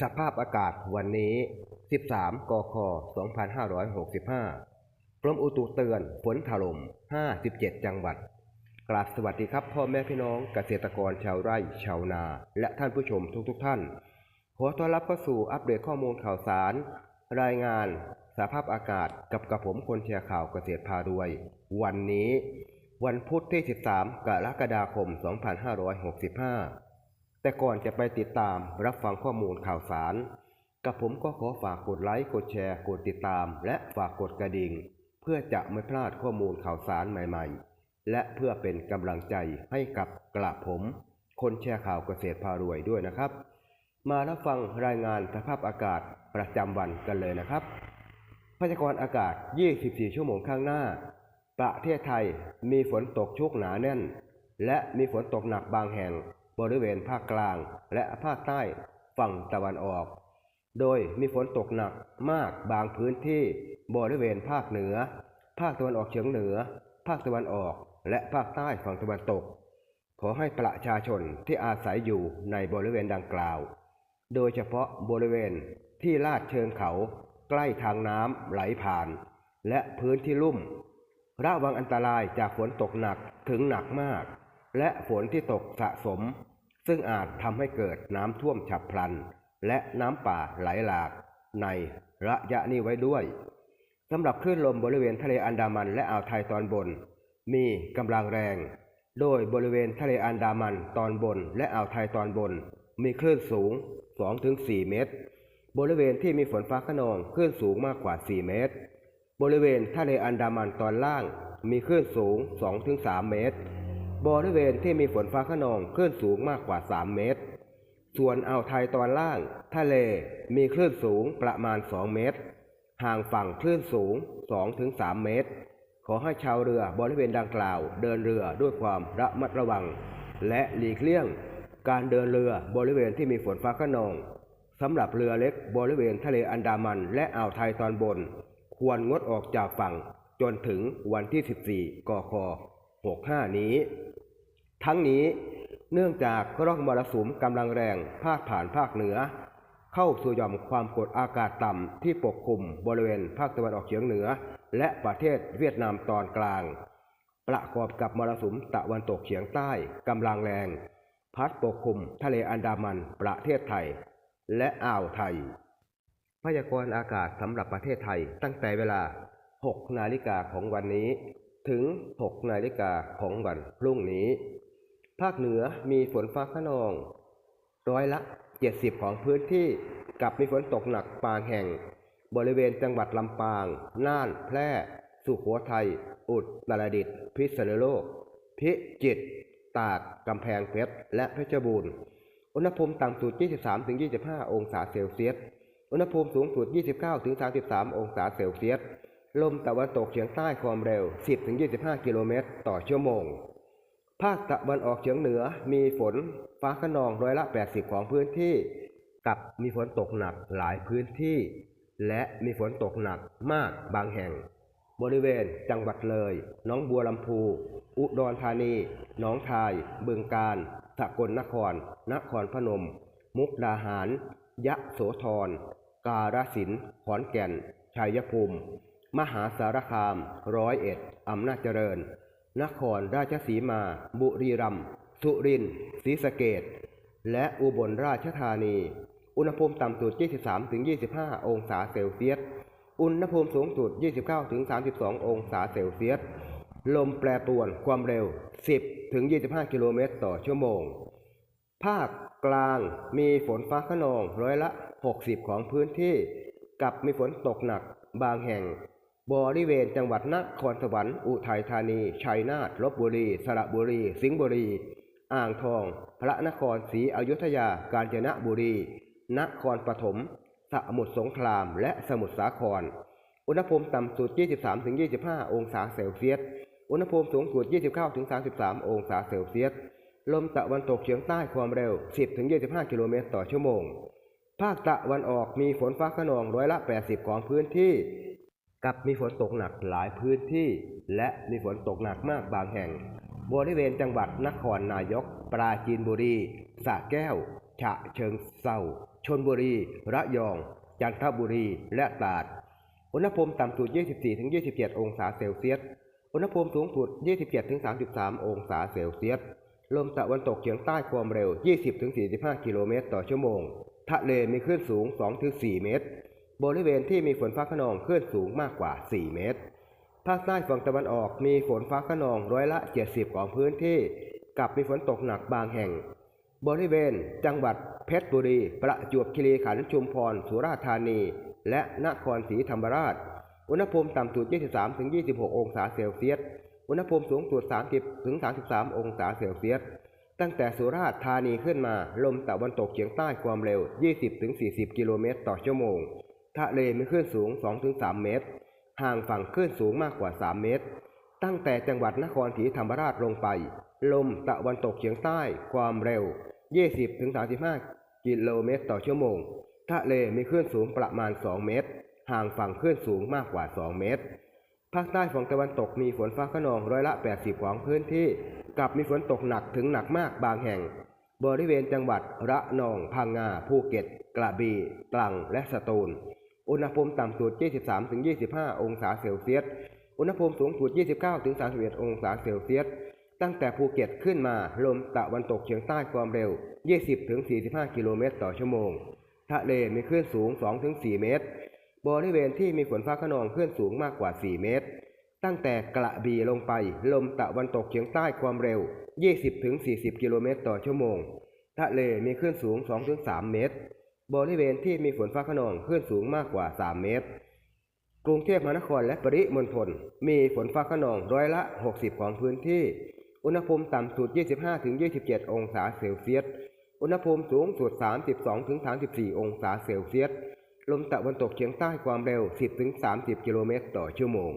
สภาพอากาศวันนี้ 13 กค 2565 กรมอุตุเตือนฝนถล่ม 57 จังหวัด กราบสวัสดีครับพ่อแม่พี่น้องเกษตรกรชาวไร่ชาวนา และท่านผู้ชมทุกๆทท่าน ขอต้อนรับเข้าสู่อัปเดตข้อมูลข่าวสาร รายงานสภาพอากาศกับกระผมคนแชร์ข่าวเกษตรพารวย วันนี้ วันพุธที่ 13 กรกฎาคม 2565 แต่ก่อนจะไปติดตามรับฟังข้อมูลข่าวสาร กับผมก็ขอฝากกดไลค์ กดแชร์ กดติดตาม และฝากกดกระดิ่ง เพื่อจะไม่พลาดข้อมูลข่าวสารใหม่ๆ และเพื่อเป็นกำลังใจให้กับกระผม คนแชร์ข่าวเกษตรพารวยด้วยนะครับ มารับฟังรายงานสภาพอากาศประจำวันกันเลยนะครับพยากรณ์อากาศ 24 ชั่วโมงข้างหน้า ประเทศไทยมีฝนตกชุกหนาแน่น และมีฝนตกหนักบางแห่ง บริเวณภาคกลางและภาคใต้ฝั่งตะวันออก โดยมีฝนตกหนักมากบางพื้นที่บริเวณภาคเหนือ ภาคตะวันออกเฉียงเหนือ ภาคตะวันออกและภาคใต้ฝั่งตะวันตก ขอให้ประชาชนที่อาศัยอยู่ในบริเวณดังกล่าว โดยเฉพาะบริเวณที่ลาดเชิงเขาใกล้ทางน้ำไหลผ่าน และพื้นที่ลุ่ม ระวังอันตรายจากฝนตกหนักถึงหนักมาก และฝนที่ตกสะสม ซึ่งอาจทำให้เกิดน้ำท่วมฉับพลัน และน้ำป่าไหลหลาก ในระยะนี้ไว้ด้วยสำหรับคลื่นลมบริเวณทะเลอันดามันและอ่าวไทยตอนบน มีกำลังแรง โดยบริเวณทะเลอันดามันตอนบน และอ่าวไทยตอนบน มีคลื่นสูง 2-4 เมตร บริเวณที่มีฝนฟ้าขนองคลื่นสูงมากกว่า 4 เมตร บริเวณทะเลอันดามันตอนล่าง มีคลื่นสูง 2-3 เมตร บริเวณที่มีฝนฟ้าขนองคลื่นสูงมากกว่า 3 เมตร ส่วนอ่าวไทยตอนล่าง ทะเลมีคลื่นสูงประมาณ 2 เมตร ห่างฝั่งคลื่นสูง 2-3 เมตร ขอให้ชาวเรือบริเวณดังกล่าว เดินเรือด้วยความระมัดระวัง และหลีกเลี่ยง การเดินเรือบริเวณที่มีฝนฟ้าขนองสำหรับเรือเล็กบริเวณทะเลอันดามัน และอ่าวไทยตอนบน ควรงดออกจากฝั่งจนถึงวันที่ 14กค 65 นี้ ทั้งนี้เนื่องจากร่องมรสุมกำลังแรงพาดผ่านภาคเหนือ เข้าสู่หย่อมความกดอากาศต่ำที่ปกคลุมบริเวณภาคตะวันออกเฉียงเหนือ และประเทศเวียดนามตอนกลาง ประกอบกับมรสุมตะวันตกเฉียงใต้กำลังแรง พัดปกคลุมทะเลอันดามันประเทศไทย และอ่าวไทย พยากรณ์อากาศสำหรับประเทศไทยตั้งแต่เวลา 6 นาฬิกาของวันนี้ ถึง 6 นาฬิกาของวันพรุ่งนี้ ภาคเหนือมีฝนฟ้าขนอง ร้อยละ 70 ของพื้นที่กับมีฝนตกหนักบางแห่ง บริเวณจังหวัดลำปาง น่าน แพร่ สุโขทัย อุตรดิตถ์ พิษณุโลก พิจิตร ตาก กำแพงเพชร และเพชรบูรณ์ อุณหภูมิต่ำสุด 23-25 องศาเซลเซียส อุณหภูมิสูงสุด 29-33 องศาเซลเซียส ลมตะวันตกเฉียงใต้ความเร็ว 10-25 กิโลเมตรต่อชั่วโมง ภาคตะวันออกเฉียงเหนือมีฝนฟ้าขนองร้อยละ 80 ของพื้นที่ กับมีฝนตกหนักหลายพื้นที่ และมีฝนตกหนักมากบางแห่ง บริเวณจังหวัดเลยน้องบัวลำพู อุดรธานีหนองคาย บึงกาฬสกลนคร นครพนม มุกดาหาร ยะโสธร กาฬสินขอนแก่น ชัยภูมิ มหาสารคาม ร้อยเอ็ดอำนาจเจริญ นครราชสีมา บุรีรัมย์สุรินทร์ศรีสะเกดและอุบลราชธานี อุณหภูมิต่ำสุด 23-25 องศาเซลเซียส อุณหภูมิสูงสุด 29-32 องศาเซลเซียส ลมแปรปรวนความเร็ว 10-25 กิโลเมตรต่อชั่วโมง ภาคกลางมีฝนฟ้าขนองร้อยละ 60 ของพื้นที่ กับมีฝนตกหนักบางแห่ง บริเวณจังหวัดนครสวรรค์อุทัยธานี ชัยนาทลบบุรี สระบุรี สิงห์บุรี อ่างทอง พระนครศรีอยุธยา กาญจนบุรี นครปฐมสมุทรสงคราม และสมุทรสาคร อุณหภูมิต่ำสุด 23-25 องศาเซลเซียส อุณหภูมิสูงสุด 29-33 องศาเซลเซียส ลมตะวันตกเฉียงใต้ความเร็ว 10-25 กิโลเมตรต่อชั่วโมง ภาคตะวันออกมีฝนฟ้าขนองร้อยละ 80 ของพื้นที่ กับมีฝนตกหนักหลายพื้นที่ และมีฝนตกหนักมากบางแห่ง บริเวณจังหวัดนครนายก ปราจีนบุรีสระแก้ว ฉะเชิงเซาชนบุรี ระยอง จันทบุรี และตราด อุณหภูมิต่ำสุด 24-27 องศาเซลเซียส อุณหภูมิสูงสุด 27-33 องศาเซลเซียส ลมตะวันตกเฉียงใต้ความเร็ว 20-45 กิโลเมตรต่อชั่วโมง ทะเลมีคลื่นสูง 2-4 เมตร บริเวณที่มีฝนฟ้าขนองคลื่นสูงมากกว่า 4 เมตร ภาคใต้ฝั่งตะวันออกมีฝนฟ้าขนองร้อยละ 70 ของพื้นที่ กับมีฝนตกหนักบางแห่ง บริเวณ จังหวัดเพชรบุรี ประจวบคีรีขันธ์ชุมพร สุราษฎร์ธานี และนครศรีธรรมราช อุณหภูมิต่ำสุด 23-26 องศาเซลเซียส อุณหภูมิสูงสุด 30-33 องศาเซลเซียส ตั้งแต่สุราษฎร์ธานีขึ้นมา ลมตะวันตกเฉียงใต้ความเร็ว 20-40 กิโลเมตรต่อชั่วโมง ทะเลมีคลื่นสูง 2-3 เมตร ห่างฝั่งคลื่นสูงมากกว่า 3 เมตร ตั้งแต่จังหวัดนครศรีธรรมราชลงไป ลมตะวันตกเฉียงใต้ความเร็ว 20-35 กิโลเมตรต่อชั่วโมง ทะเลมีคลื่นสูงประมาณ 2 เมตร ห่างฝั่งคลื่นสูงมากกว่า 2 เมตร ภาคใต้ฝั่งตะวันตกมีฝนฟ้าขนองร้อยละ 80 ของพื้นที่ กับมีฝนตกหนักถึงหนักมากบางแห่ง บริเวณจังหวัดระนอง พังงา ภูเก็ต กระบี่ ตรัง และสตูล อุณหภูมิต่ำสุด 23-25 องศาเซลเซียส อุณหภูมิสูงสุด 29-31 องศาเซลเซียส ตั้งแต่ภูเก็ตขึ้นมาลมตะวันตกเฉียงใต้ความเร็ว 20-45 กิโลเมตรต่อชั่วโมง ทะเลมีคลื่นสูง 2-4 เมตร บริเวณที่มีฝนฟ้าขนองคลื่นสูงมากกว่า 4 เมตร ตั้งแต่กระบี่ลงไปลมตะวันตกเฉียงใต้ความเร็ว 20-40 กิโลเมตรต่อชั่วโมง ทะเลมีคลื่นสูง 2-3 เมตร บริเวณที่มีฝนฟ้าขนองคลื่นสูงมากกว่า 3 เมตร กรุงเทพมหานครและปริมณฑลมีฝนฟ้าขนองร้อยละ 60 ของพื้นที่ อุณหภูมิต่ำสุด 25-27 องศาเซลเซียส อุณหภูมิสูงสุด 32-34 องศาเซลเซียส ลมตะวันตกเฉียงใต้ความเร็ว 10-30 กิโลเมตรต่อชั่วโมง